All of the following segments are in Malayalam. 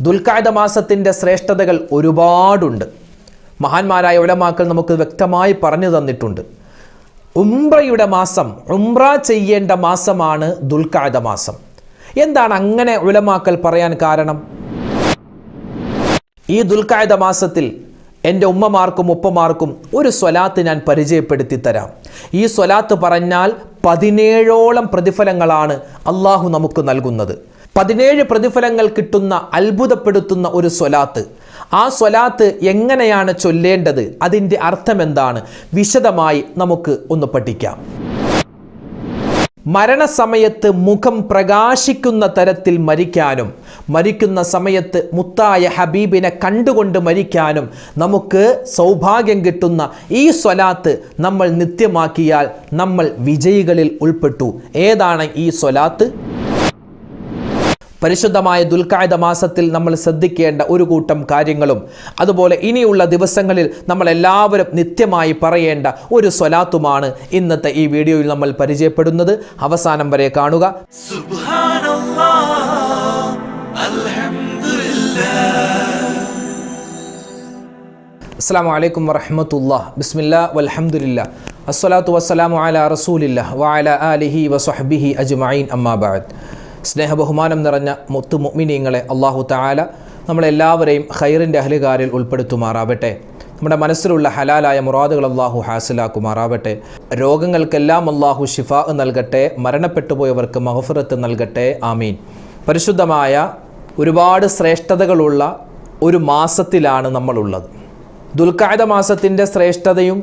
ദുൽഖാദ മാസത്തിന്റെ ശ്രേഷ്ഠതകൾ ഒരുപാടുണ്ട്. മഹാന്മാരായ ഉലമാക്കൾ നമുക്ക് വ്യക്തമായി പറഞ്ഞു തന്നിട്ടുണ്ട്. ഉംറയുടെ മാസം ഉംറ ചെയ്യേണ്ട മാസമാണ് ദുൽഖാദ മാസം. എന്താണ് അങ്ങനെ ഉലമാക്കൽ പറയാൻ കാരണം? ഈ ദുൽഖാദ മാസത്തിൽ എന്റെ ഉമ്മമാർക്കും ഉപ്പമാർക്കും ഒരു സ്വലാത്ത് ഞാൻ പരിചയപ്പെടുത്തി തരാം ഈ സ്വലാത്ത് പറഞ്ഞാൽ പതിനേഴോളം പ്രതിഫലങ്ങളാണ് അള്ളാഹു നമുക്ക് നൽകുന്നത്. പതിനേഴ് പ്രതിഫലങ്ങൾ കിട്ടുന്ന അത്ഭുതപ്പെടുത്തുന്ന ഒരു സ്വലാത്ത്. ആ സ്വലാത്ത് എങ്ങനെയാണ് ചൊല്ലേണ്ടത്? അതിന്റെ അർത്ഥം എന്താണ് വിശദമായി നമുക്ക് ഒന്ന് പഠിക്കാം. മരണസമയത്ത് മുഖം പ്രകാശിക്കുന്ന തരത്തിൽ മരിക്കാനും മരിക്കുന്ന സമയത്ത് മുത്തായ ഹബീബിനെ കണ്ടുകൊണ്ട് മരിക്കാനും നമുക്ക് സൗഭാഗ്യം കിട്ടുന്ന ഈ സ്വലാത്ത് നമ്മൾ നിത്യമാക്കിയാൽ നമ്മൾ വിജയികളിൽ ഉൾപ്പെട്ടു. ഏതാണ് ഈ സ്വലാത്ത്? പരിശുദ്ധമായ ദുൽഖായുധ മാസത്തിൽ നമ്മൾ ശ്രദ്ധിക്കേണ്ട ഒരു കൂട്ടം കാര്യങ്ങളും. അതുപോലെ ഇനിയുള്ള ദിവസങ്ങളിൽ നമ്മൾ എല്ലാവരും നിത്യമായി പറയേണ്ട ഒരു സ്വലാത്തുമാണ് ഇന്നത്തെ ഈ വീഡിയോയിൽ നമ്മൾ പരിചയപ്പെടുന്നത്. അവസാനം വരെ കാണുക. അസ്സാം വലൈക്കും വറഹമത്തുല്ല ബിസ്മില്ല വലഹമുല്ല അസ്സലാത്തു വസ്സലാമു അല റസൂലില്ല വഅല ആലിഹി വസ്ബിഹി അജ്മഈൻ. അമ്മാബാദ് സ്നേഹബഹുമാനം നിറഞ്ഞ മുത്തു മുഅ്മിനീങ്ങളെ അള്ളാഹു തആല നമ്മളെല്ലാവരെയും ഖൈറിന്റെ അഹ്ലുകാരിൽ ഉൾപ്പെടുത്തുമാറാവട്ടെ. നമ്മുടെ മനസ്സിലുള്ള ഹലാലായ മുറാദുകൾ അള്ളാഹു ഹാസിലാക്കുമാറാവട്ടെ. രോഗങ്ങൾക്കെല്ലാം അള്ളാഹു ഷിഫ നൽകട്ടെ മരണപ്പെട്ടുപോയവർക്ക് മഹഫുറത്ത് നൽകട്ടെ ആമീൻ. പരിശുദ്ധമായ ഒരുപാട് ശ്രേഷ്ഠതകളുള്ള ഒരു മാസത്തിലാണ് നമ്മളുള്ളത്. ദുൽഖായുധ മാസത്തിന്റെ ശ്രേഷ്ഠതയും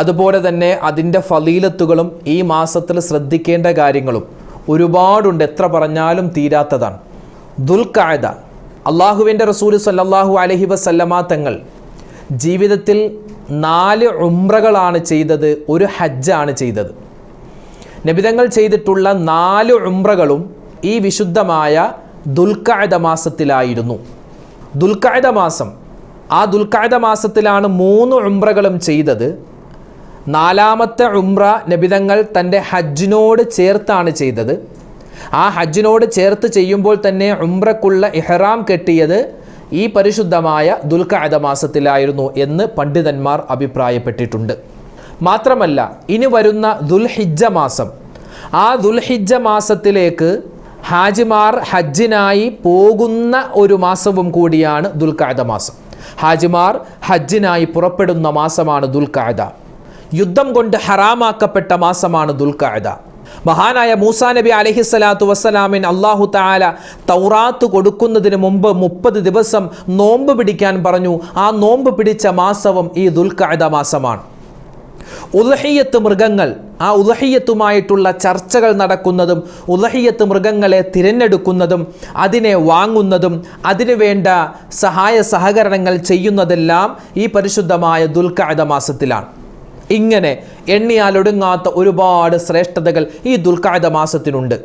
അതുപോലെ തന്നെ അതിന്റെ ഫലീലത്തുകളും ഈ മാസത്തിൽ ശ്രദ്ധിക്കേണ്ട കാര്യങ്ങളും ഒരുപാടുണ്ട്. എത്ര പറഞ്ഞാലും തീരാത്തതാണ്. ദുൽഖായത. അള്ളാഹുവിന്റെ റസൂൽ സല്ലാഹു അലഹി വസല്ലമ തങ്ങൾ ജീവിതത്തിൽ നാല് ഉംറകളാണ് ചെയ്തത്. ഒരു ഹജ്ജാണ് ചെയ്തത്. നബിതങ്ങൾ ചെയ്തിട്ടുള്ള നാല് ഉംറകളും ഈ വിശുദ്ധമായ ദുൽഖായത മാസത്തിലായിരുന്നു. ദുൽഖായത മാസം. ആ ദുൽഖായത മാസത്തിലാണ് മൂന്ന് ഉംറകളും ചെയ്തത്. നാലാമത്തെ ഉംറ നബിതങ്ങൾ തന്റെ ഹജ്ജിനോട് ചേർത്താണ് ചെയ്തത്. ആ ഹജ്ജിനോട് ചേർത്ത് ചെയ്യുമ്പോൾ തന്നെ ഉംറക്കുള്ള ഇഹ്റാം കെട്ടിയത് ഈ പരിശുദ്ധമായ ദുൽഖഅദ മാസത്തിലായിരുന്നു എന്ന് പണ്ഡിതന്മാർ അഭിപ്രായപ്പെട്ടിട്ടുണ്ട്. മാത്രമല്ല ഇനി വരുന്ന ദുൽഹിജ്ജ മാസം. ആ ദുൽഹിജ്ജ മാസത്തിലേക്ക് ഹാജിമാർ ഹജ്ജിനായി പോകുന്ന ഒരു മാസവും കൂടിയാണ് ദുൽഖഅദ മാസം. ഹാജിമാർ ഹജ്ജിനായി പുറപ്പെടുന്ന മാസമാണ് ദുൽഖാദ യുദ്ധം കൊണ്ട് ഹറാമാക്കപ്പെട്ട മാസമാണ് ദുൽഖായത മഹാനായ മൂസാ നബി അലഹിസ്സലാത്തു വസ്സലാമിൻ അള്ളാഹു താല തൗറാത്ത് കൊടുക്കുന്നതിന് മുമ്പ് മുപ്പത് ദിവസം നോമ്പ് പിടിക്കാൻ പറഞ്ഞു. ആ നോമ്പ് പിടിച്ച മാസവും ഈ ദുൽഖായത മാസമാണ്. ഉലഹിയത്ത് മൃഗങ്ങൾ ആ ഉലഹിയത്തുമായിട്ടുള്ള ചർച്ചകൾ നടക്കുന്നതും ഉലഹിയത്ത് മൃഗങ്ങളെ തിരഞ്ഞെടുക്കുന്നതും അതിനെ വാങ്ങുന്നതും അതിനുവേണ്ട സഹായ സഹകരണങ്ങൾ ചെയ്യുന്നതെല്ലാം ഈ പരിശുദ്ധമായ ദുൽഖായത മാസത്തിലാണ്. ഇങ്ങനെ എണ്ണിയാലൊടുങ്ങാത്ത ഒരുപാട് ശ്രേഷ്ഠതകൾ ഈ ദുൽഖായുധ മാസത്തിനുണ്ട്.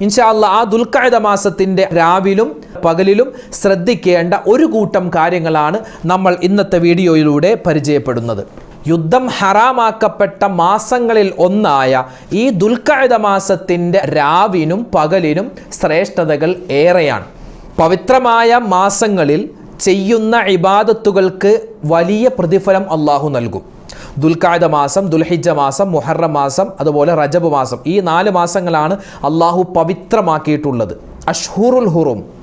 ഇൻഷാല്ല ആ ദുൽഖായുധ മാസത്തിന്റെ രാവിലും പകലിലും ശ്രദ്ധിക്കേണ്ട ഒരു കൂട്ടം കാര്യങ്ങളാണ് നമ്മൾ ഇന്നത്തെ വീഡിയോയിലൂടെ പരിചയപ്പെടുന്നത്. യുദ്ധം ഹറാമാക്കപ്പെട്ട മാസങ്ങളിൽ ഒന്നായ ഈ ദുൽഖായുധ മാസത്തിന്റെ രാവിനും പകലിനും ശ്രേഷ്ഠതകൾ ഏറെയാണ്. പവിത്രമായ മാസങ്ങളിൽ ചെയ്യുന്ന ഇബാദത്തുകൾക്ക് വലിയ പ്രതിഫലം അള്ളാഹു നൽകും. ദുൽഖാദ മാസം ദുൽഹിജ മാസം മുഹറം മാസം അതുപോലെ റജബ് മാസം. ഈ നാല് മാസങ്ങളാണ് അള്ളാഹു പവിത്രമാക്കിയിട്ടുള്ളത്. അഷ്ഹൂറുൽ ഹുറും.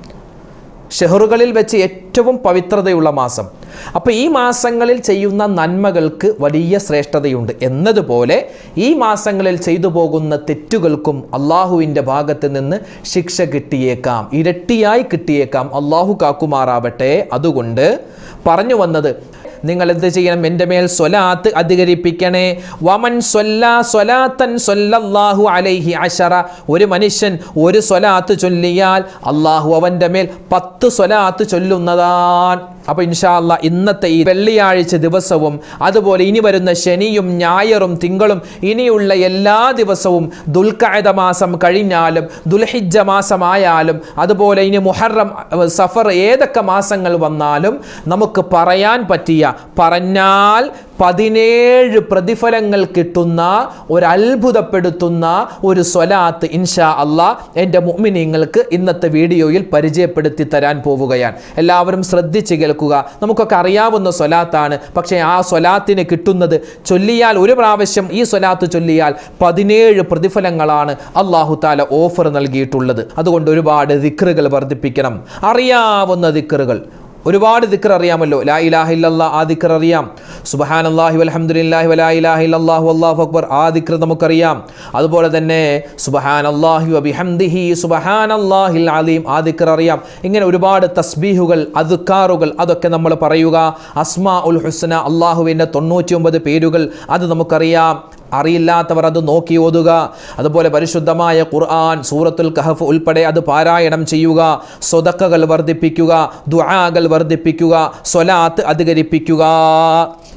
ഷെഹറുകളിൽ വെച്ച് ഏറ്റവും പവിത്രതയുള്ള മാസം. അപ്പോൾ ഈ മാസങ്ങളിൽ ചെയ്യുന്ന നന്മകൾക്ക് വലിയ ശ്രേഷ്ഠതയുണ്ട്. എന്നതുപോലെ ഈ മാസങ്ങളിൽ ചെയ്തു പോകുന്ന തെറ്റുകൾക്കും അള്ളാഹുവിന്റെ ഭാഗത്ത് നിന്ന് ശിക്ഷ കിട്ടിയേക്കാം. ഇരട്ടിയായി കിട്ടിയേക്കാം. അള്ളാഹു കാക്കുമാറാവട്ടെ. അതുകൊണ്ട് പറഞ്ഞു വന്നത് നിങ്ങൾ എന്ത് ചെയ്യണം? എന്റെ മേൽ സ്വലാത്ത് അധികരിപ്പിക്കണേ. വമൻ സ്വല്ലാ സ്വല്ലല്ലാഹു അലൈഹി അഷറ ഒരു മനുഷ്യൻ ഒരു സ്വലാത്ത് ചൊല്ലിയാൽ അള്ളാഹു അവന്റെ മേൽ പത്ത് സ്വലാത്ത് ചൊല്ലുന്നതാണ് അപ്പോൾ ഇൻഷാല്ല ഇന്നത്തെ ഈ വെള്ളിയാഴ്ച ദിവസവും അതുപോലെ ഇനി വരുന്ന ശനിയും ഞായറും തിങ്കളും ഇനിയുള്ള എല്ലാ ദിവസവും ദുൽഖായത മാസം കഴിഞ്ഞാലും ദുൽഹിജ്ജ മാസമായാലും അതുപോലെ ഇനി മുഹറം സഫർ ഏതൊക്കെ മാസങ്ങൾ വന്നാലും നമുക്ക് പറയാൻ പറ്റിയ പറഞ്ഞാൽ പതിനേഴ് പ്രതിഫലങ്ങൾ കിട്ടുന്ന ഒരു അത്ഭുതപ്പെടുത്തുന്ന ഒരു സ്വലാത്ത് ഇൻഷാ അള്ളാ എന്റെ മുഅ്മിനീങ്ങൾക്ക് ഇന്നത്തെ വീഡിയോയിൽ പരിചയപ്പെടുത്തി തരാൻ പോവുകയാണ്. എല്ലാവരും ശ്രദ്ധിച്ച് കേൾക്കുക. നമുക്കൊക്കെ അറിയാവുന്ന സ്വലാത്താണ്. പക്ഷേ ആ സ്വലാത്തിന് കിട്ടുന്നത് ചൊല്ലിയാൽ ഒരു പ്രാവശ്യം ഈ സ്വലാത്ത് ചൊല്ലിയാൽ പതിനേഴ് പ്രതിഫലങ്ങളാണ് അള്ളാഹു താല ഓഫർ നൽകിയിട്ടുള്ളത്. അതുകൊണ്ട് ഒരുപാട് ദിക്റുകൾ വർദ്ധിപ്പിക്കണം. അറിയാവുന്ന ദിക്റുകൾ. ഒരുപാട് ദിക്കർ അറിയാമല്ലോ. ലാ ഇലാഹ ഇല്ലല്ലാ ആ ദിക്കർ അറിയാം. സുബഹാൻ സുബ്ഹാനല്ലാഹി അലഹമുല്ലാഹി വലാ ഇലാഹ ഇല്ലല്ലാഹു അള്ളാഹു അക്ബർ ആ ദിക്കർ നമുക്കറിയാം. അതുപോലെ തന്നെ സുബ്ഹാനല്ലാഹി സുബഹാൻ സുബ്ഹാനല്ലാഹിൽ അലീം ആ ദിക്കർ അറിയാം. ഇങ്ങനെ ഒരുപാട് തസ്ബീഹുകൾ അതുക്കാറുകൾ അതൊക്കെ നമ്മൾ പറയുക. അസ്മാ ഉൽ ഹുസ്ന അള്ളാഹുവിന്റെ തൊണ്ണൂറ്റി ഒമ്പത് പേരുകൾ അത് നമുക്കറിയാം. അറിയില്ലാത്തവർ അത് നോക്കി ഓതുക. അതുപോലെ പരിശുദ്ധമായ ഖുർആൻ സൂറത്തുൽ കഹഫ് ഉൾപ്പെടെ അത് പാരായണം ചെയ്യുക. സ്വതക്കകൾ വർദ്ധിപ്പിക്കുക ദുആകൾ വർദ്ധിപ്പിക്കുക സ്വലാത്ത് അധികരിപ്പിക്കുക.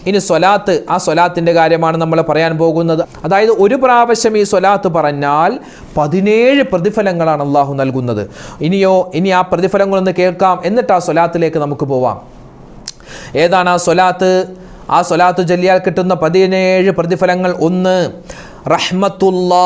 ഇനി സ്വലാത്ത് ആ സ്വലാത്തിന്റെ കാര്യമാണ് നമ്മൾ പറയാൻ പോകുന്നത്. അതായത് ഒരു പ്രാവശ്യം ഈ സ്വലാത്ത് പറഞ്ഞാൽ പതിനേഴ് പ്രതിഫലങ്ങളാണ് അള്ളാഹു നൽകുന്നത്. ഇനിയോ ഇനി ആ പ്രതിഫലങ്ങളൊന്ന് കേൾക്കാം. എന്നിട്ട് ആ സ്വലാത്തിലേക്ക് നമുക്ക് പോവാം. ഏതാണ് ആ സ്വലാത്ത്? ആ സ്വലാത്തു ചൊല്ലിയാൽ കിട്ടുന്ന പതിനേഴ് പ്രതിഫലങ്ങൾ ഒന്ന്. റഹ്മത്തുല്ലാ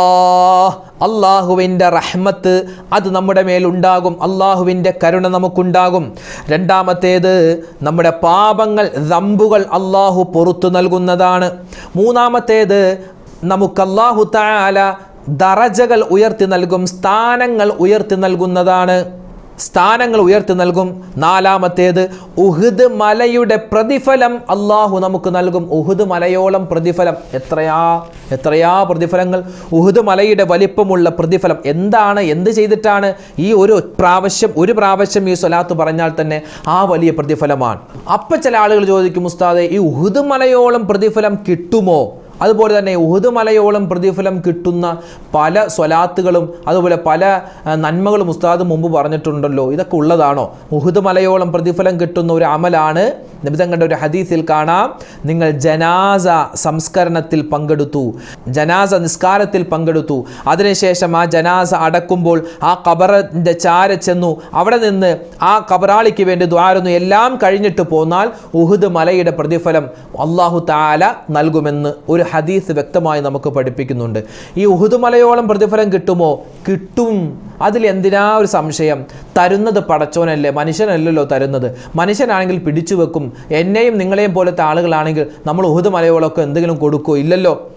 അള്ളാഹുവിന്റെ റഹ്മത്ത് അത് നമ്മുടെ മേലുണ്ടാകും. അള്ളാഹുവിന്റെ കരുണ നമുക്കുണ്ടാകും. രണ്ടാമത്തേത് നമ്മുടെ പാപങ്ങൾ ദമ്പുകൾ അള്ളാഹു പുറത്തു നൽകുന്നതാണ്. മൂന്നാമത്തേത് നമുക്ക് അള്ളാഹു താല ദറജകൾ ഉയർത്തി നൽകും സ്ഥാനങ്ങൾ ഉയർത്തി നൽകുന്നതാണ്. സ്ഥാനങ്ങൾ ഉയർത്തി നൽകും. നാലാമത്തേത് ഉഹുദ് മലയുടെ പ്രതിഫലം അള്ളാഹു നമുക്ക് നൽകും. ഉഹുദ് മലയോളം പ്രതിഫലം. എത്രയാ? എത്രയാ പ്രതിഫലങ്ങൾ? ഉഹുദ് മലയുടെ വലിപ്പമുള്ള പ്രതിഫലം. എന്താണ്? എന്ത് ചെയ്തിട്ടാണ്? ഈ ഒരു പ്രാവശ്യം ഒരു പ്രാവശ്യം ഈ സ്വലാത്ത് പറഞ്ഞാൽ തന്നെ ആ വലിയ പ്രതിഫലമാണ്. അപ്പം ചില ആളുകൾ ചോദിക്കും ഉസ്താദെ ഈ ഉഹുദ് മലയോളം പ്രതിഫലം കിട്ടുമോ? അതുപോലെ തന്നെ ഉഹുദ് മലയോളം പ്രതിഫലം കിട്ടുന്ന പല സ്വലാത്തുകളും അതുപോലെ പല നന്മകളും ഉസ്താദ് മുമ്പ് പറഞ്ഞിട്ടുണ്ടല്ലോ. ഇതൊക്കെ ഉള്ളതാണോ? ഉഹുദ് മലയോളം പ്രതിഫലം കിട്ടുന്ന ഒരു അമലാണ് നിബിതങ്ങളുടെ ഒരു ഹദീസിൽ കാണാം. നിങ്ങൾ ജനാസ സംസ്കരണത്തിൽ പങ്കെടുത്തു. ജനാസ നിസ്കാരത്തിൽ പങ്കെടുത്തു. അതിനുശേഷം ആ ജനാസ അടക്കുമ്പോൾ ആ കബറിന്റെ ചാര ചെന്നു. അവിടെ നിന്ന് ആ കബറാളിക്ക് വേണ്ടി ദ്വാരുന്നു എല്ലാം കഴിഞ്ഞിട്ട് പോന്നാൽ ഉഹുദ് മലയുടെ പ്രതിഫലം അള്ളാഹു താല നൽകുമെന്ന് ഒരു ഹദീസ് വ്യക്തമായി നമുക്ക് പഠിപ്പിക്കുന്നുണ്ട്. ഈ ഉഹുദ് മലയോളം പ്രതിഫലം കിട്ടുമോ? കിട്ടും. അതിൽ എന്തിനാ ഒരു സംശയം? തരുന്നത് പടച്ചോനല്ലേ? മനുഷ്യനല്ലല്ലോ തരുന്നത്. മനുഷ്യനാണെങ്കിൽ പിടിച്ചു വെക്കും. എന്നെയും നിങ്ങളെയും പോലത്തെ ആളുകളാണെങ്കിൽ നമ്മൾ ഉഹുദ് മലയോളമൊക്കെ എന്തെങ്കിലും കൊടുക്കുമോ ഇല്ലല്ലോ.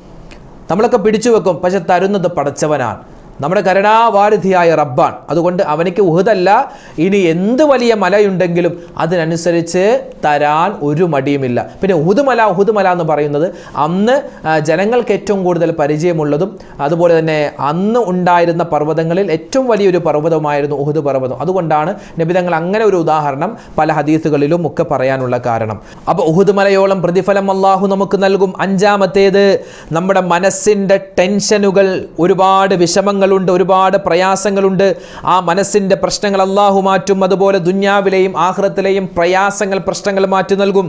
നമ്മളൊക്കെ പിടിച്ചു വെക്കും. പക്ഷെ തരുന്നത് പടച്ചവനാണ്. നമ്മുടെ കരുണാവാരിധിയായ റബ്ബാൻ. അതുകൊണ്ട് അവനിക്ക് ഉഹുദല്ല. ഇനി എന്ത് വലിയ മലയുണ്ടെങ്കിലും അതിനനുസരിച്ച് തരാൻ ഒരു മടിയുമില്ല. പിന്നെ ഉഹുദുമല ഉഹുദുമല എന്ന് പറയുന്നത് അന്ന് ജനങ്ങൾക്ക് ഏറ്റവും കൂടുതൽ പരിചയമുള്ളതും അതുപോലെ തന്നെ അന്ന് ഉണ്ടായിരുന്ന പർവതങ്ങളിൽ ഏറ്റവും വലിയൊരു പർവതമായിരുന്നു ഉഹുദ് പർവതം. അതുകൊണ്ടാണ് നബിതങ്ങൾ അങ്ങനെ ഒരു ഉദാഹരണം പല ഹദീസുകളിലും ഒക്കെ പറയാനുള്ള കാരണം. അപ്പോൾ ഉഹുദ് മലയോളം പ്രതിഫലം അള്ളാഹു നമുക്ക് നൽകും. അഞ്ചാമത്തേത് നമ്മുടെ മനസ്സിന്റെ ടെൻഷനുകൾ ഒരുപാട് വിഷമങ്ങളുണ്ട് ഒരുപാട് പ്രയാസങ്ങളുണ്ട്. ആ മനസ്സിന്റെ പ്രശ്നങ്ങൾ അള്ളാഹു മാറ്റും അതുപോലെ ദുന്യാവിലെയും ആഹ്റത്തിലെയും പ്രയാസങ്ങൾ പ്രശ്നങ്ങൾ മാറ്റി നൽകും.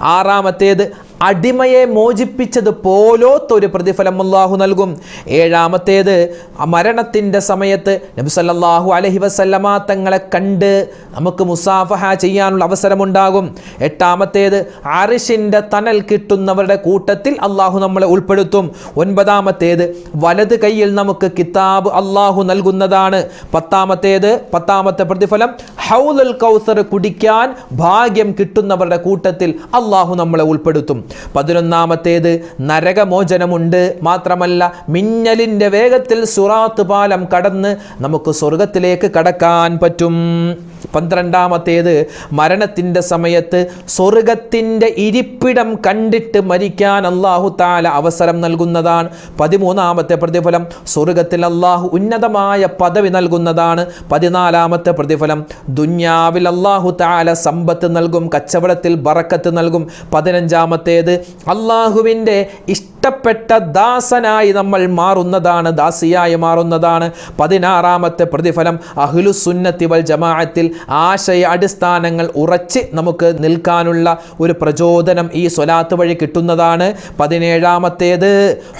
ആറാമത്തേത് അടിമയെ മോചിപ്പിച്ചത് പോലോത്തൊരു പ്രതിഫലം അള്ളാഹു നൽകും. ഏഴാമത്തേത് മരണത്തിന്റെ സമയത്ത് നബി സല്ലല്ലാഹു അലൈഹി വസല്ലമ തങ്ങളെ കണ്ട് നമുക്ക് മുസാഫഹ ചെയ്യാനുള്ള അവസരമുണ്ടാകും. എട്ടാമത്തേത് അറിഷിന്റെ തണൽ കിട്ടുന്നവരുടെ കൂട്ടത്തിൽ അള്ളാഹു നമ്മളെ ഉൾപ്പെടുത്തും. ഒൻപതാമത്തേത് വലത് കൈയിൽ നമുക്ക് കിതാബ് അള്ളാഹു നൽകുന്നതാണ്. പത്താമത്തേത് പത്താമത്തെ പ്രതിഫലം ഹൗലുൽ കൗസർ കുടിക്കാൻ ഭാഗ്യം കിട്ടുന്നവരുടെ കൂട്ടത്തിൽ അള്ളാഹു നമ്മളെ ഉൾപ്പെടുത്തും. പതിനൊന്നാമത്തേത് നരകമോചനമുണ്ട്. മാത്രമല്ല മിന്നലിന്റെ വേഗത്തിൽ സുറാത്ത് പാലം കടന്ന് നമുക്ക് സ്വർഗത്തിലേക്ക് കടക്കാൻ പറ്റും. പന്ത്രണ്ടാമത്തേത് മരണത്തിന്റെ സമയത്ത് സ്വർഗത്തിന്റെ ഇരിപ്പിടം കണ്ടിട്ട് മരിക്കാൻ അള്ളാഹു താല അവസരം നൽകുന്നതാണ്. പതിമൂന്നാമത്തെ പ്രതിഫലം സ്വർഗത്തിൽ അള്ളാഹു ഉന്നതമായ പദവി നൽകുന്നതാണ്. പതിനാലാമത്തെ പ്രതിഫലം ദുന്യാവിൽ അള്ളാഹു താല സമ്പത്ത് നൽകും കച്ചവടത്തിൽ ബറക്കത്ത് നൽകും. പതിനഞ്ചാമത്തേത് അള്ളാഹുവിന്റെ ഇഷ്ടപ്പെട്ട ദാസനായി നമ്മൾ മാറുന്നതാണ് ദാസിയായി മാറുന്നതാണ്. പതിനാറാമത്തെ പ്രതിഫലം അഹ്ലു സുന്നത്തി വൽ ജമാഅത്തിൽ ആശയ അടിസ്ഥാനങ്ങൾ ഉറച്ച് നമുക്ക് നിൽക്കാനുള്ള ഒരു പ്രചോദനം ഈ സ്വലാത്ത് വഴി കിട്ടുന്നതാണ്. പതിനേഴാമത്തേത്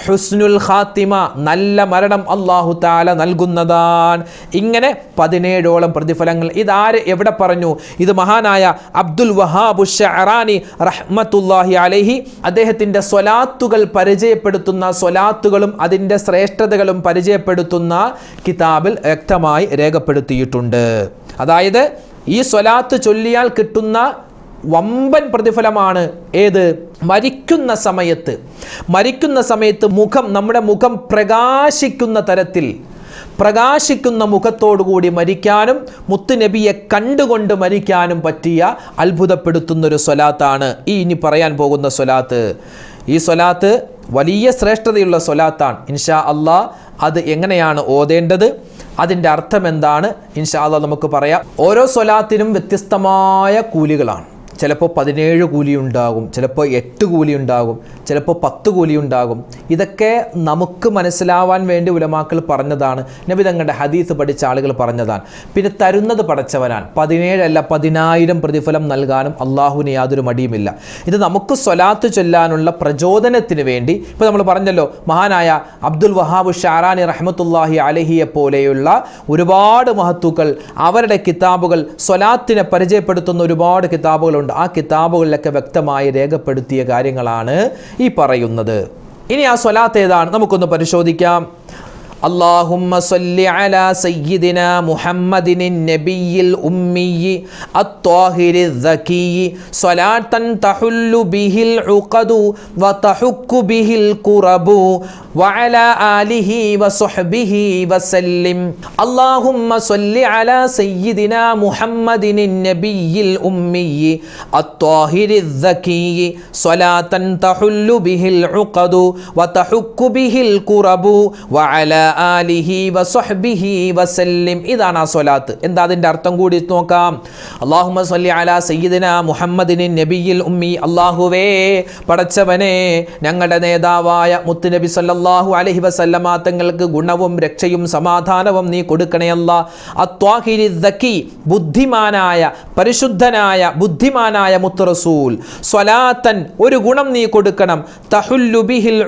ഹുസ്നുൽ ഖാത്തിമ നല്ല മരണം അള്ളാഹു താല നൽകുന്നതാണ്. ഇങ്ങനെ പതിനേഴോളം പ്രതിഫലങ്ങൾ. ഇതാര് എവിടെ പറഞ്ഞു? ഇത് മഹാനായ അബ്ദുൽ വഹാബു അറാനി റഹ്മത്തുല്ലാഹി അലഹി അദ്ദേഹത്തിന്റെ സ്വലാത്തുകൾ പരിചയപ്പെടുത്തുന്ന സ്വലാത്തുകളും അതിന്റെ ശ്രേഷ്ഠതകളും പരിചയപ്പെടുത്തുന്ന കിതാബിൽ വ്യക്തമായി രേഖപ്പെടുത്തിയിട്ടുണ്ട്. അതായത് ഈ സ്വലാത്ത് ചൊല്ലിയാൽ കിട്ടുന്ന വമ്പൻ പ്രതിഫലമാണ് ഏത്? മരിക്കുന്ന സമയത്ത്. മരിക്കുന്ന സമയത്ത് മുഖം നമ്മുടെ മുഖം പ്രകാശിക്കുന്ന തരത്തിൽ പ്രകാശിക്കുന്ന മുഖത്തോടുകൂടി മരിക്കാനും മുത്തുനബിയെ കണ്ടുകൊണ്ട് മരിക്കാനും പറ്റിയ അത്ഭുതപ്പെടുത്തുന്നൊരു സ്വലാത്താണ് ഈ ഇനി പറയാൻ പോകുന്ന സ്വലാത്ത്. ഈ സ്വലാത്ത് വലിയ ശ്രേഷ്ഠതയുള്ള സ്വലാത്താണ്. ഇൻഷാ അള്ളാ അത് എങ്ങനെയാണ് ഓതേണ്ടത്? അതിന്റെ അർത്ഥം എന്താണ്? ഇൻഷാ അള്ളാ നമുക്ക് പറയാം. ഓരോ സ്വലാത്തിനും വ്യത്യസ്തമായ കൂലികളാണ്. ചിലപ്പോൾ പതിനേഴ് കൂലി ഉണ്ടാകും ചിലപ്പോൾ എട്ട് കൂലി ഉണ്ടാകും ചിലപ്പോൾ പത്ത് കൂലി ഉണ്ടാകും ഇതൊക്കെ നമുക്ക് മനസ്സിലാവാൻ വേണ്ടി ഉലമാക്കൾ പറഞ്ഞതാണ്. നബി തങ്ങളുടെ ഹദീസ് പഠിച്ച ആളുകൾ പറഞ്ഞതാണ്. പിന്നെ തരുന്നത് പടച്ചവനാണ്. പതിനേഴല്ല പതിനായിരം പ്രതിഫലം നൽകാനും അള്ളാഹുവിന് യാതൊരു മടിയുമില്ല. ഇത് നമുക്ക് സ്വലാത്ത് ചൊല്ലാനുള്ള പ്രചോദനത്തിന് വേണ്ടി ഇപ്പോൾ നമ്മൾ പറഞ്ഞല്ലോ മഹാനായ അബ്ദുൽ വഹാബ് ഷാറാനി റഹ്മത്തുല്ലാഹി അലഹിയെ പോലെയുള്ള ഒരുപാട് മഹത്തുക്കൾ അവരുടെ കിതാബുകൾ സ്വലാത്തിനെ പരിചയപ്പെടുത്തുന്ന ഒരുപാട് കിതാബുകളുണ്ട്. ആ കിതാബുകളിലൊക്കെ വ്യക്തമായി രേഖപ്പെടുത്തിയ കാര്യങ്ങളാണ് ഈ പറയുന്നത്. ഇനി ആ സ്വലാത്ത് ഏതാണ്? നമുക്കൊന്ന് പരിശോധിക്കാം. اللهم صل على سيدنا محمد النبي الأمي الطاهر الذكي صلاة تحل به العقد وتحك به الكرب وعلى آله وصحبه وسلم اللهم صل على سيدنا محمد النبي الأمي الطاهر الذكي صلاة تحل به العقد وتحك به الكرب وعلى ആലിഹി വസ്ഹബിഹി വസല്ലിം. ഇതാണ് ആ സ്വലാത്ത്. എന്താ അതിന്റെ അർത്ഥം കൂടി നോക്കാം. അള്ളാഹുമ സല്ലി അലാ സയ്യിദിന മുഹമ്മദിന് നബിയിൽ ഉമ്മി. അള്ളാഹുവേ പടച്ചവനെ ഞങ്ങളുടെ നേതാവായ മുത്തുനബി സല്ലല്ലാഹു അലൈഹി വസല്ലമ തങ്ങൾക്ക് ഗുണവും രക്ഷയും സമാധാനവും നീ കൊടുക്കണേ അല്ല. അത്വാഹിരി ദക്കി ബുദ്ധിമാനായ പരിശുദ്ധനായ ബുദ്ധിമാനായ മുത്തുറസൂൽ സ്വലാത്തൻ ഒരു ഗുണം നീ കൊടുക്കണം. തഹുല്ലുബിഹിൽ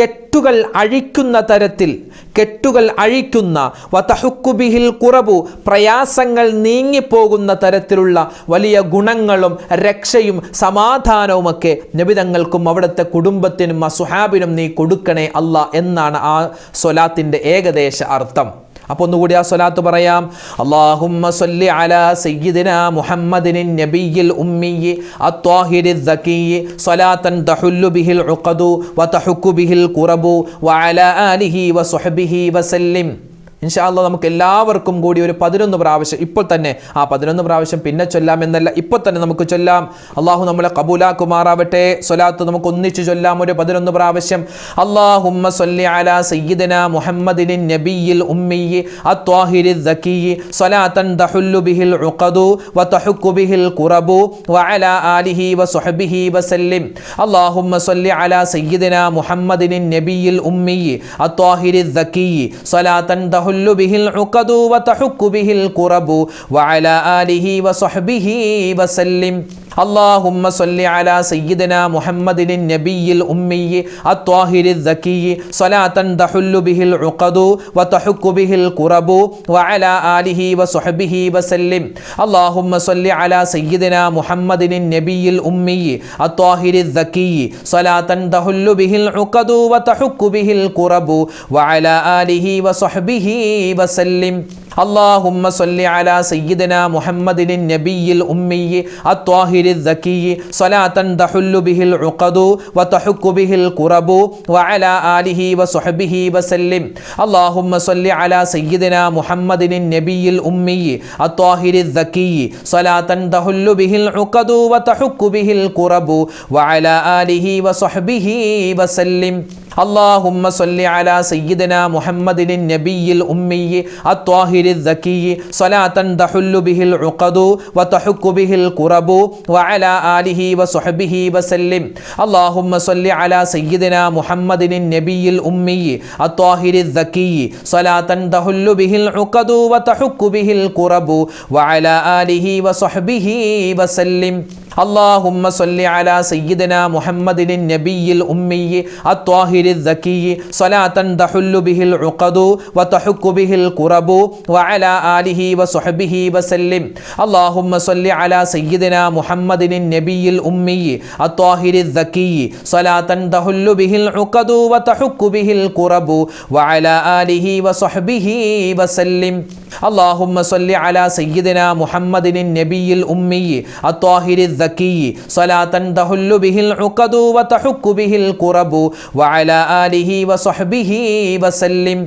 കെട്ടുകൾ അഴിക്കുന്ന തരത്തിൽ കെട്ടുകൾ അഴിക്കുന്ന വതഹുക്കുബിഹിൽ കുറവു പ്രയാസങ്ങൾ നീങ്ങിപ്പോകുന്ന തരത്തിലുള്ള വലിയ ഗുണങ്ങളും രക്ഷയും സമാധാനവുമൊക്കെ നബിതങ്ങൾക്കും അവിടുത്തെ കുടുംബത്തിനും അസുഹാബിനും നീ കൊടുക്കണേ അല്ല എന്നാണ് ആ സ്വലാത്തിന്റെ ഏകദേശ അർത്ഥം. അപ്പോൾ ഒന്നുകൂടി ആ സ്വലാത്ത് പറയാം. അള്ളാഹുമ്മ സല്ലി അലാ സയ്യിദിന മുഹമ്മദിൻ നബിയിൽ ഉമ്മിയി അത്വാഹിരി ദക്കിയി സ്വലാത്തൻ തഹുല്ലു ബിഹിൽ ഉഖദു വതഹുക്കു ബിഹിൽ കുറബു വഅല ആലിഹി വസുഹബിഹി വസല്ലിം. ഇൻഷാല്ല നമുക്ക് എല്ലാവർക്കും കൂടി ഒരു പതിനൊന്ന് പ്രാവശ്യം ഇപ്പോൾ തന്നെ ആ പതിനൊന്ന് പ്രാവശ്യം പിന്നെ ചൊല്ലാം എന്നല്ല ഇപ്പോൾ തന്നെ നമുക്ക് ചൊല്ലാം. അള്ളാഹു നമ്മളെ കബൂലാക്കുമാറാവട്ടെ. സ്വലാത്ത് നമുക്ക് ഒന്നിച്ച് ചൊല്ലാം ഒരു പതിനൊന്ന് പ്രാവശ്യം. അള്ളാഹുമ്മ മുഹമ്മദിൻ നബിയിൽ സ്വലാത്തൻ ബിഹിൽ ബിഹിൽ ആലിഹി മുഹമ്മദിൻ നബിയിൽ സ്വലാത്തൻ تحل به العقد وتحك به الكرب وعلى آله وصحبه وسلم اللهم صل على سيدنا محمد النبي الأمي الطاهر الذكي صلاة تحل به العقد وتحك به الكرب وعلى آله وصحبه وسلم اللهم صل على سيدنا محمد النبي الأمي الطاهر الذكي صلاة تحل به العقد وتحك به الكرب وعلى آله وصحبه وسلم اللهم صل على سيدنا محمد النبي الأمي الطاهر الذكي صلاة تحل به العقد وتحك به الكرب وعلى آله وصحبه وسلم اللهم صل على سيدنا محمد النبي الأمي الطاهر الذكي صلاة تحل به العقد وتحك به الكرب وعلى آله وصحبه وسلم اللهم صل على سيدنا محمد النبي الأمي الطاهر الذكي صلاة تحل به العقد وتحك به الكرب وعلى آله وصحبه وسلم اللهم صل على سيدنا محمد النبي الأمي الطاهر الذكي صلاة تحل به العقد وتحك به الكرب وعلى آله وصحبه وسلم اللهم صل على سيدنا محمد النبي الأمي الطاهر الذكي صلاة تحل به العقد وتحك به الكرب وعلى آله وصحبه وسلم اللهم صل على سيدنا محمد النبي الأمي الطاهر الذكي صلاة تحل به العقد وتحك به الكرب وعلى آله وصحبه وسلم اللهم صل على سيدنا محمد النبي الأمي الطاهر الذكي صلاة تحل به العقد وتحك به الكرب وعلى آله وصحبه وسلم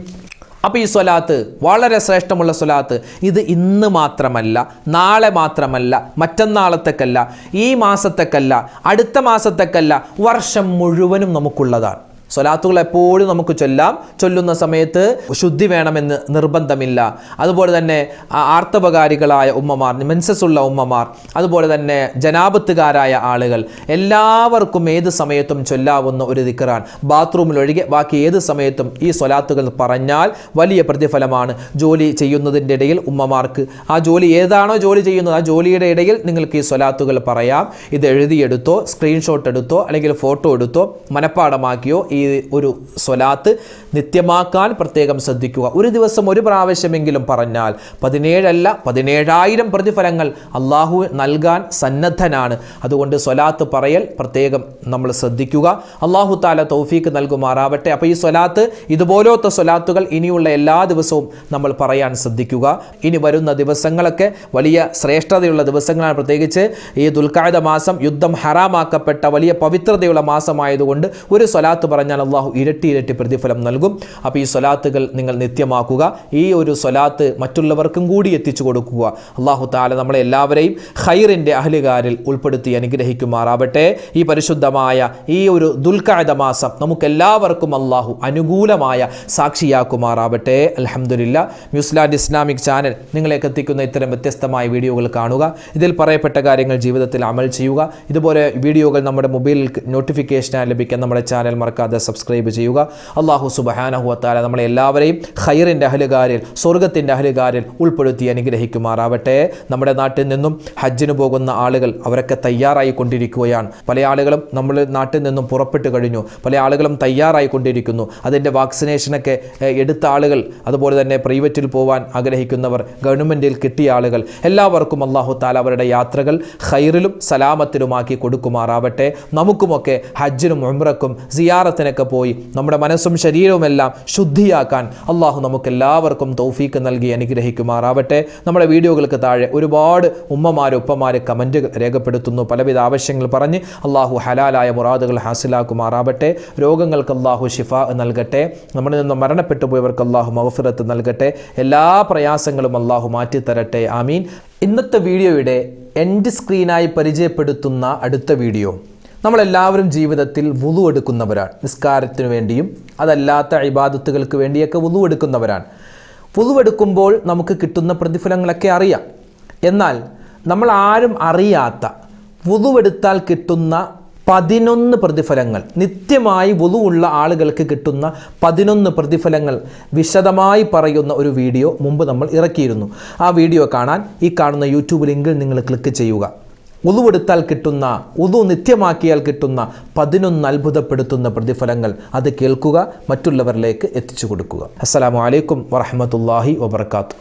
അപ്പോൾ ഈ സ്വലാത്ത് വളരെ ശ്രേഷ്ഠമുള്ള സ്വലാത്ത് ഇത് ഇന്ന് മാത്രമല്ല നാളെ മാത്രമല്ല മറ്റന്നാളത്തേക്കല്ല ഈ മാസത്തേക്കല്ല അടുത്ത മാസത്തേക്കല്ല വർഷം മുഴുവനും നമുക്കുള്ളതാണ് സ്വലാത്തുകൾ എപ്പോഴും നമുക്ക് ചൊല്ലാം. ചൊല്ലുന്ന സമയത്ത് ശുദ്ധി വേണമെന്ന് നിർബന്ധമില്ല. അതുപോലെ തന്നെ ആർത്തവകാരികളായ ഉമ്മമാർ മെൻസസ് ഉള്ള ഉമ്മമാർ അതുപോലെ തന്നെ ജനാപത്തുകാരായ ആളുകൾ എല്ലാവർക്കും ഏത് സമയത്തും ചൊല്ലാവുന്ന ഒരു ദിക്കറാൻ ബാത്റൂമിലൊഴികെ ബാക്കി ഏത് സമയത്തും ഈ സ്വലാത്തുകൾ പറഞ്ഞാൽ വലിയ പ്രതിഫലമാണ്. ജോലി ചെയ്യുന്നതിന്റെ ഇടയിൽ ഉമ്മമാർക്ക് ആ ജോലി ഏതാണോ ജോലി ചെയ്യുന്നത് ആ ജോലിയുടെ ഇടയിൽ നിങ്ങൾക്ക് ഈ സ്വലാത്തുകൾ പറയാം. ഇത് എഴുതിയെടുത്തോ സ്ക്രീൻഷോട്ട് എടുത്തോ അല്ലെങ്കിൽ ഫോട്ടോ എടുത്തോ മനഃപ്പാടമാക്കിയോ ഈ ഒരു സ്വലാത്ത് നിത്യമാക്കാൻ പ്രത്യേകം ശ്രദ്ധിക്കുക. ഒരു ദിവസം ഒരു പ്രാവശ്യമെങ്കിലും പറഞ്ഞാൽ പതിനേഴല്ല പതിനേഴായിരം പ്രതിഫലങ്ങൾ അള്ളാഹു നൽകാൻ സന്നദ്ധനാണ്. അതുകൊണ്ട് സ്വലാത്ത് പറയൽ പ്രത്യേകം നമ്മൾ ശ്രദ്ധിക്കുക. അള്ളാഹു താല തൗഫീക്ക് നൽകുമാറാവട്ടെ. അപ്പോൾ ഈ സ്വലാത്ത് ഇതുപോലത്തെ സ്വലാത്തുകൾ ഇനിയുള്ള എല്ലാ ദിവസവും നമ്മൾ പറയാൻ ശ്രദ്ധിക്കുക. ഇനി വരുന്ന ദിവസങ്ങളൊക്കെ വലിയ ശ്രേഷ്ഠതയുള്ള ദിവസങ്ങളാണ്. പ്രത്യേകിച്ച് ഈ ദുൽഖായുധ മാസം യുദ്ധം ഹറാമാക്കപ്പെട്ട വലിയ പവിത്രതയുള്ള മാസമായതുകൊണ്ട് ഒരു സ്വലാത്ത് പറഞ്ഞാൽ അള്ളാഹു ഇരട്ടി ഇരട്ടി പ്രതിഫലം നൽകും. അപ്പോൾ ഈ സ്വലാത്തുകൾ നിങ്ങൾ നിത്യമാക്കുക. ഈ ഒരു സ്വലാത്ത് മറ്റുള്ളവർക്കും കൂടി എത്തിച്ചു കൊടുക്കുക. അള്ളാഹു താല നമ്മളെ എല്ലാവരെയും ഖൈറിന്റെ അഹലുകാരിൽ ഉൾപ്പെടുത്തി അനുഗ്രഹിക്കുമാറാവട്ടെ. ഈ പരിശുദ്ധമായ ഈ ഒരു ദുൽഖായത മാസം നമുക്കെല്ലാവർക്കും അള്ളാഹു അനുകൂലമായ സാക്ഷിയാക്കുമാറാവട്ടെ. അലഹമുല്ല ന്യൂസിലാൻഡ് ഇസ്ലാമിക് ചാനൽ നിങ്ങളേക്ക് എത്തിക്കുന്ന ഇത്തരം വ്യത്യസ്തമായ വീഡിയോകൾ കാണുക. ഇതിൽ പറയപ്പെട്ട കാര്യങ്ങൾ ജീവിതത്തിൽ അമൽ ചെയ്യുക. ഇതുപോലെ വീഡിയോകൾ നമ്മുടെ മൊബൈലിൽ നോട്ടിഫിക്കേഷനായി ലഭിക്കാൻ നമ്മുടെ ചാനൽ മറക്കാതെ സബ്സ്ക്രൈബ് ചെയ്യുക. അള്ളാഹു സുബഹാനഹുവത്താല നമ്മളെ എല്ലാവരെയും ഖൈറിന്റെ അഹലുകാരിൽ സ്വർഗത്തിന്റെ അഹലുകാരിൽ ഉൾപ്പെടുത്തി അനുഗ്രഹിക്കുമാറാവട്ടെ. നമ്മുടെ നാട്ടിൽ നിന്നും ഹജ്ജിന് പോകുന്ന ആളുകൾ അവരൊക്കെ തയ്യാറായി കൊണ്ടിരിക്കുകയാണ് പല ആളുകളും നമ്മൾ നാട്ടിൽ നിന്നും പുറപ്പെട്ട് കഴിഞ്ഞു. പല ആളുകളും തയ്യാറായി കൊണ്ടിരിക്കുന്നു അതിന്റെ വാക്സിനേഷനൊക്കെ എടുത്ത ആളുകൾ അതുപോലെ തന്നെ പ്രൈവറ്റിൽ പോകാൻ ആഗ്രഹിക്കുന്നവർ ഗവൺമെന്റിൽ കിട്ടിയ ആളുകൾ എല്ലാവർക്കും അള്ളാഹു താല അവരുടെ യാത്രകൾ ഖൈറിലും സലാമത്തിലുമാക്കി കൊടുക്കുമാറാവട്ടെ. നമുക്കുമൊക്കെ ഹജ്ജിനും ഉംറക്കും സിയാറത്തിനൊക്കെ പോയി നമ്മുടെ മനസ്സും ശരീരവുമെല്ലാം ശുദ്ധിയാക്കാൻ അള്ളാഹു നമുക്ക് എല്ലാവർക്കും തൗഫീക്ക് നൽകി അനുഗ്രഹിക്കുമാറാവട്ടെ. നമ്മുടെ വീഡിയോകൾക്ക് താഴെ ഒരുപാട് ഉമ്മമാർ ഉപ്പമാർ കമന്റുകൾ രേഖപ്പെടുത്തുന്നു. പലവിധ ആവശ്യങ്ങൾ പറഞ്ഞ് അള്ളാഹു ഹലാലായ മുറാദുകൾ ഹാസിലാക്കുമാറാവട്ടെ. രോഗങ്ങൾക്ക് അള്ളാഹു ഷിഫ നൽകട്ടെ. നമ്മളിൽ നിന്ന് മരണപ്പെട്ടു പോയവർക്ക് അള്ളാഹു മഹഫിറത്ത് നൽകട്ടെ. എല്ലാ പ്രയാസങ്ങളും അള്ളാഹു മാറ്റിത്തരട്ടെ. ആമീൻ. ഇന്നത്തെ വീഡിയോയുടെ എൻഡ് സ്ക്രീനായി പരിചയപ്പെടുത്തുന്ന അടുത്ത വീഡിയോ. നമ്മളെല്ലാവരും ജീവിതത്തിൽ വുളു എടുക്കുന്നവരാണ്. നിസ്കാരത്തിനു വേണ്ടിയും അതല്ലാത്ത ഇബാദത്തുകൾക്ക് വേണ്ടിയൊക്കെ വുളു എടുക്കുന്നവരാണ്. വുളു എടുക്കുമ്പോൾ നമുക്ക് കിട്ടുന്ന പ്രതിഫലങ്ങളൊക്കെ അറിയാം. എന്നാൽ നമ്മൾ ആരും അറിയാത്ത വുതുവെടുത്താൽ കിട്ടുന്ന പതിനൊന്ന് പ്രതിഫലങ്ങൾ നിത്യമായി വുതുവുള്ള ആളുകൾക്ക് കിട്ടുന്ന പതിനൊന്ന് പ്രതിഫലങ്ങൾ വിശദമായി പറയുന്ന ഒരു വീഡിയോ മുമ്പ് നമ്മൾ ഇറക്കിയിരുന്നു. ആ വീഡിയോ കാണാൻ ഈ കാണുന്ന യൂട്യൂബ് ലിങ്കിൽ നിങ്ങൾ ക്ലിക്ക് ചെയ്യുക. ഉളുവെടുത്താൽ കിട്ടുന്ന ഉളു നിത്യമാക്കിയാൽ കിട്ടുന്ന പതിനൊന്ന് അത്ഭുതപ്പെടുത്തുന്ന പ്രതിഫലങ്ങൾ അത് കേൾക്കുക മറ്റുള്ളവരിലേക്ക് എത്തിച്ചു കൊടുക്കുക. അസ്സലാമു അലൈക്കും വറഹമത്തല്ലാഹി വബർക്കാത്തു